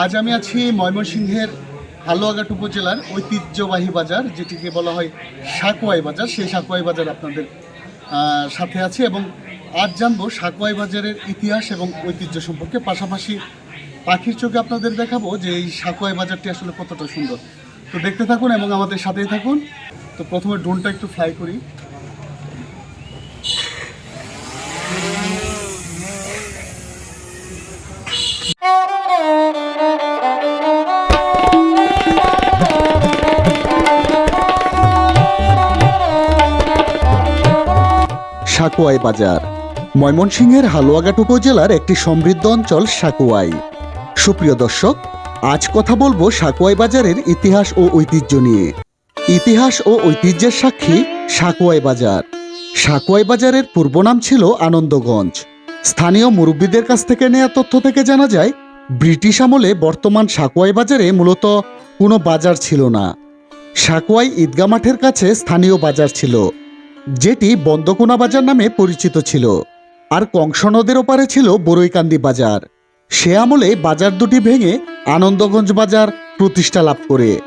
আজ আমি আছি ময়মনসিংহের হালুয়াঘাট উপজেলার ঐতিহ্যবাহী বাজার, যেটিকে বলা হয় সাকুয়াই বাজার। সেই সাকুয়াই বাজার আপনাদের সাথে আছে এবং আজ জানব সাকুয়াই বাজারের ইতিহাস এবং ঐতিহ্য সম্পর্কে। পাশাপাশি পাখির চোখে আপনাদের দেখাবো যে এই সাকুয়াই বাজারটি আসলে কতটা সুন্দর। তো দেখতে থাকুন এবং আমাদের সাথেই থাকুন। তো প্রথমে ড্রোনটা একটু ফ্লাই করি। সাকুয়াই বাজার। ময়মনসিংহের হালুয়াঘাট উপজেলার একটি সমৃদ্ধ অঞ্চল সাকুয়াই। সুপ্রিয় দর্শক, আজ কথা বলব সাকুয়াই বাজারের ইতিহাস ও ঐতিহ্য নিয়ে। ইতিহাস ও ঐতিহ্যের সাক্ষী সাকুয়াই বাজার। সাকুয়াই বাজারের পূর্ব নাম ছিল আনন্দগঞ্জ। স্থানীয় মুরব্বীদের কাছ থেকে নেওয়া তথ্য থেকে জানা যায়, ব্রিটিশ আমলে বর্তমান সাকুয়াই বাজারে মূলত কোনো বাজার ছিল না। সাকুয়াই ঈদগা মাঠের কাছে স্থানীয় বাজার ছিল। যেটি বন্দকোনা বাজার নামে পরিচিত ছিল, আর কংস নদের ওপারে ছিল বরৈকান্দি বাজার। সে আমলে বাজার দুটি ভেঙে আনন্দগঞ্জ বাজার প্রতিষ্ঠা লাভ করে।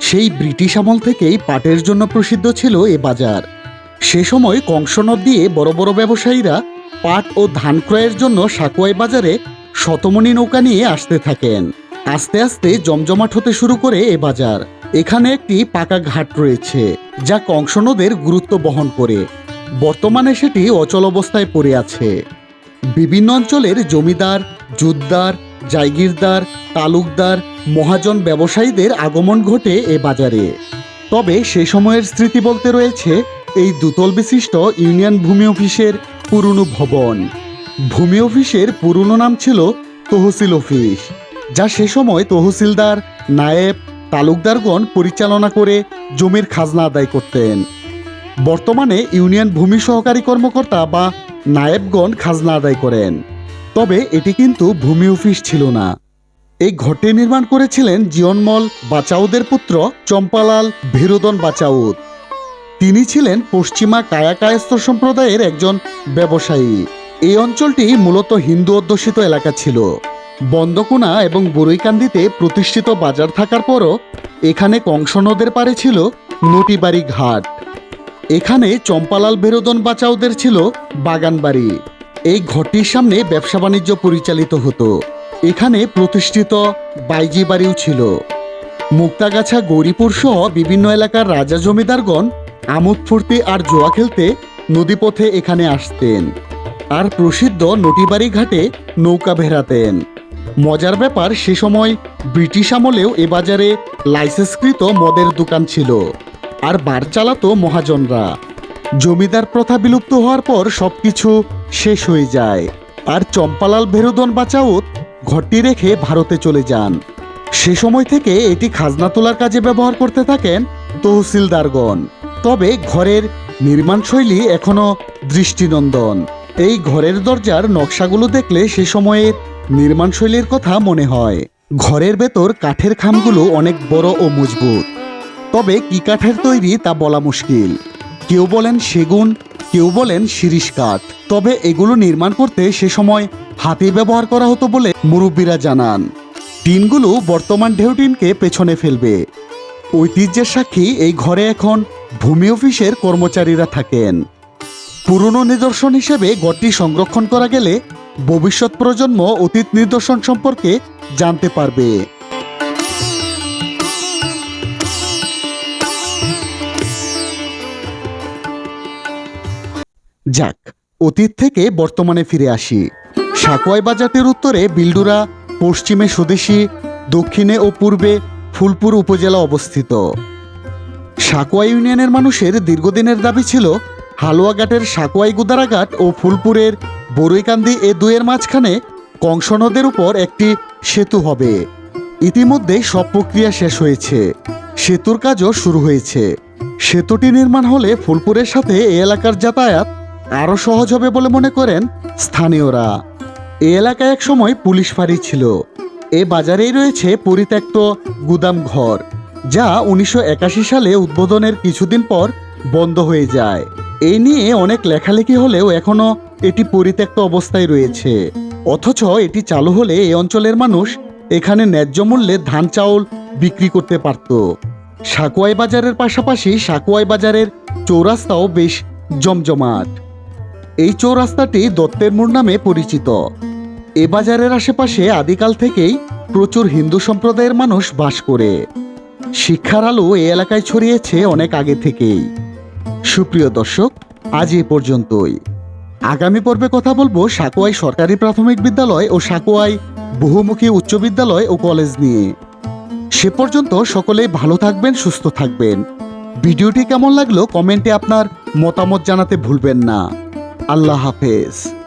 সেই ব্রিটিশ আমল থেকেই পাটের জন্য প্রসিদ্ধ ছিল এ বাজার। সে সময় কংস নদ দিয়ে বড় বড় ব্যবসায়ীরা পাট ও ধান ক্রয়ের জন্য সাকুয়াই বাজারে শতমণি নৌকা নিয়ে আসতে থাকেন। আস্তে আস্তে জমজমাট হতে শুরু করে এ বাজার। এখানে একটি পাকা ঘাট রয়েছে। যা কংস নদের গুরুত্ব বহন করে। বর্তমানে সেটি অচল অবস্থায় পড়ে আছে। বিভিন্ন অঞ্চলের জমিদার জুদ্দার জায়গিরদার তালুকদার, মহাজন ব্যবসায়ীদের আগমন ঘটে এ বাজারে। তবে সে সময়ের স্মৃতি বলতে রয়েছে এই দুতল বিশিষ্ট ইউনিয়ন ভূমি অফিসের পুরনো ভবন। ভূমি অফিসের পুরনো নাম ছিল তহসিল অফিস, যা সে সময় তহসিলদার, নায়েব তালুকদারগণ পরিচালনা করে জমির খাজনা আদায় করতেন। বর্তমানে ইউনিয়ন ভূমি সহকারী কর্মকর্তা বা নায়েবগণ খাজনা আদায় করেন। তবে এটি কিন্তু ভূমি অফিস ছিল না। এই ঘরটি নির্মাণ করেছিলেন জিয়নমল বাচাউদের পুত্র চম্পালাল ভীরোদন বাচাউদ। তিনি ছিলেন পশ্চিমা কায়াকায়স্থ সম্প্রদায়ের একজন ব্যবসায়ী। এই অঞ্চলটি মূলত হিন্দু অধ্যুষিত এলাকা ছিল। বন্দকোনা এবং বরৈকান্দিতে প্রতিষ্ঠিত বাজার থাকার পরও এখানে কংস নদের পারে ছিল নটিবাড়ি ঘাট। এখানে চম্পালাল বেরোদন বাঁচাওদের ছিল বাগান বাড়ি এই ঘরটির সামনে ব্যবসা বাণিজ্য পরিচালিত হতো। এখানে প্রতিষ্ঠিত বাইজি বাড়িও ছিল। মুক্তাগাছা, গৌরীপুর সহ বিভিন্ন এলাকার রাজা জমিদারগণ আমোদ ফুর্তি আর জোয়া খেলতে নদীপথে এখানে আসতেন। আর প্রসিদ্ধ নটিবাড়ি ঘাটে নৌকা ভেড়াতেন। মজার ব্যাপার, সে সময় ব্রিটিশ আমলেও এ বাজারে লাইসেন্সকৃত মদের দোকান ছিল আর বার চালাতো মহাজনরা। জমিদার প্রথা বিলুপ্ত হওয়ার পর সবকিছু শেষ হয়ে যায় আর চম্পালাল ভেরুদন বাচাউত ঘরটি রেখে ভারতে চলে যান। সে সময় থেকে এটি খাজনা তোলার কাজে ব্যবহার করতে থাকেন তহসিলদারগণ। তবে ঘরের নির্মাণ শৈলী এখনও দৃষ্টিনন্দন। এই ঘরের দরজার নকশাগুলো দেখলে সে সময়ের নির্মাণ শৈলীর কথা মনে হয়। ঘরের ভেতর কাঠের খামগুলো অনেক বড় ও মজবুত। তবে কি কাঠের তৈরি তা বলা মুশকিল। কেউ বলেন সেগুন, কেউ বলেন শিরিষ কাঠ। তবে এগুলো নির্মাণ করতে সে সময় হাতি ব্যবহার করা হতো বলে মুরব্বীরা জানান। টিনগুলো বর্তমান ঢেউ টিনকে পেছনে ফেলবে। ঐতিহ্যের সাক্ষী এই ঘরে এখন ভূমি অফিসের কর্মচারীরা থাকেন। পুরনো নিদর্শন হিসেবে ঘরটি সংরক্ষণ করা গেলে ভবিষ্যৎ প্রজন্ম অতীত নিদর্শন সম্পর্কে জানতে পারবে। যাক, অতীত থেকে বর্তমানে ফিরে আসি। সাকুয়াই বাজারটির উত্তরে বিল্ডুরা, পশ্চিমে স্বদেশী, দক্ষিণে ও পূর্বে ফুলপুর উপজেলা অবস্থিত। সাকুয়াই ইউনিয়নের মানুষের দীর্ঘদিনের দাবি ছিল, হালুয়াঘাটের সাকুয়াই গুদারাঘাট ও ফুলপুরের বরৈকান্দি এ দুয়ের মাঝখানে কংস নদের উপর একটি সেতু হবে। ইতিমধ্যে সব প্রক্রিয়া শেষ হয়েছে। সেতুর কাজও শুরু হয়েছে। সেতুটি নির্মাণ হলে ফুলপুরের সাথে এ এলাকার যাতায়াত আরও সহজ হবে বলে মনে করেন স্থানীয়রা। এ এলাকায় একসময় পুলিশ ফাঁড়ি ছিল। এ বাজারেই রয়েছে পরিত্যক্ত গুদাম ঘর, যা উনিশশো একাশি সালে উদ্বোধনের কিছুদিন পর বন্ধ হয়ে যায়। এই নিয়ে অনেক লেখালেখি হলেও এখনও এটি পরিত্যক্ত অবস্থায় রয়েছে। অথচ এটি চালু হলে এই অঞ্চলের মানুষ এখানে ন্যায্য মূল্যে ধান চাউল বিক্রি করতে পারত। সাকুয়াই বাজারের পাশাপাশি সাকুয়াই বাজারের চৌরাস্তাও বেশ জমজমাট। এই চৌরাস্তাটি দত্তের মোড় নামে পরিচিত। এ বাজারের আশেপাশে আদিকাল থেকেই প্রচুর হিন্দু সম্প্রদায়ের মানুষ বাস করে। শিক্ষার আলো এই এলাকায় ছড়িয়েছে অনেক আগে থেকেই। সুপ্রিয় দর্শক, আজ এ পর্যন্তই। আগামী পর্বে কথা বলব সাকুয়াই সরকারি প্রাথমিক বিদ্যালয় ও সাকুয়াই বহুমুখী উচ্চ বিদ্যালয় ও কলেজ নিয়ে। সে পর্যন্ত সকলেই ভালো থাকবেন, সুস্থ থাকবেন। ভিডিওটি কেমন লাগল কমেন্টে আপনার মতামত জানাতে ভুলবেন না। আল্লাহ হাফেজ।